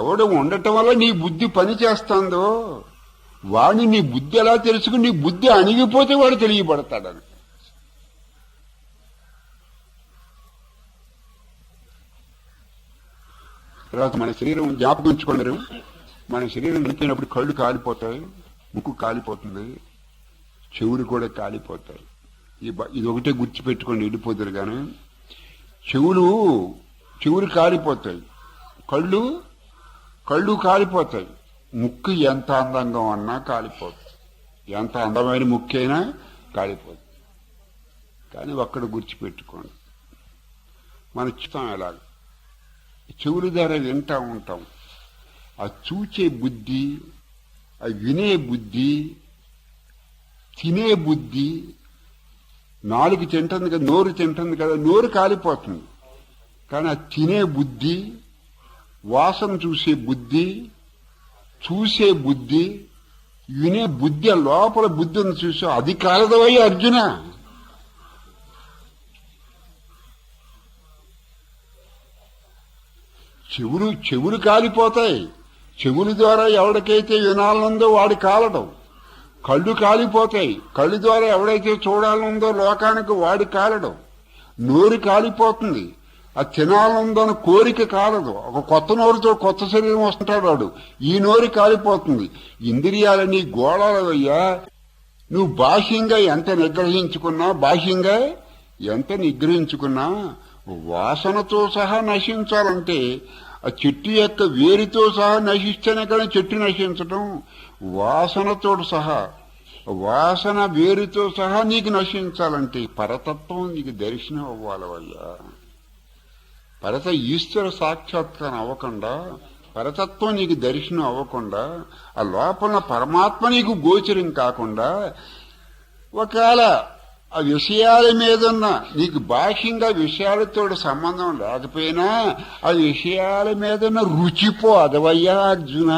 ఎవడు ఉండటం వల్ల నీ బుద్ధి పని చేస్తుందో వాడిని నీ బుద్ధి ఎలా తెలుసుకుని నీ బుద్ధి అణిగిపోతే వాడు తెలియబడతాడని. తర్వాత మన శరీరం జ్ఞాపకం ఉంచుకున్నారు మన శరీరం నింపినప్పుడు కళ్ళు కాలిపోతాయి ముక్కు కాలిపోతుంది చెవులు కూడా కాలిపోతాయి. ఇది ఒకటే గుర్తుపెట్టుకొని వెళ్ళిపోతారు కానీ చెవులు చెవులు కాలిపోతాయి. కళ్ళు కళ్ళు కాలిపోతాయి. ముక్కు ఎంత అందంగా ఉన్నా కాలిపోతుంది. ఎంత అందమైన ముక్కైనా కాలిపోతుంది. కానీ ఒక్కడ గుర్చిపెట్టుకోండి మన చిత్తం ఎలాగ? చెవుల ద్వారా వింటా ఉంటాం. ఆ చూచే బుద్ధి ఆ వినే బుద్ధి తినే బుద్ధి నాలుగు తింటుంది కదా నోరు తింటుంది కదా నోరు కాలిపోతుంది. కానీ ఆ తినే బుద్ధి వాసన చూసే బుద్ధి చూసే బుద్ధి వినే బుద్ధి లోపల బుద్ధిని చూసే. అది కాలదవయ్య అర్జున. చెవులు చెవులు కాలిపోతాయి. చెవుల ద్వారా ఎవరికైతే వినాలనుందో వాడి కాలడం. కళ్ళు కాలిపోతాయి. కళ్ళు ద్వారా ఎవడైతే చూడాలనుందో లోకానికి వాడి కాలడం. నోరు కాలిపోతుంది. ఆ తినాలందని కోరిక కాలదు. ఒక కొత్త నోరుతో కొత్త శరీరం వస్తుంటాడు వాడు. ఈ నోరు కాలిపోతుంది. ఇంద్రియాలని గోళాలయ్యా నువ్వు బాహ్యంగా ఎంత నిగ్రహించుకున్నా బాహ్యంగా ఎంత నిగ్రహించుకున్నా వాసనతో సహా నశించాలంటే ఆ చెట్టు యొక్క వేరుతో సహా నశిస్తేనే కానీ చెట్టు నశించటం వాసనతో సహా వాసన వేరుతో సహా నీకు నశించాలంటే పరతత్వం నీకు దర్శనం అవ్వాలి వల్ల పరత ఈశ్వర సాక్షాత్కారం అవ్వకుండా పరతత్వం నీకు దర్శనం అవ్వకుండా ఆ లోపల పరమాత్మ నీకు గోచరం కాకుండా ఒకవేళ ఆ విషయాల మీదున్న నీకు బాహ్యంగా విషయాలతో సంబంధం లేకపోయినా ఆ విషయాల మీదన్న రుచిపో అదవయ్యా అర్జున.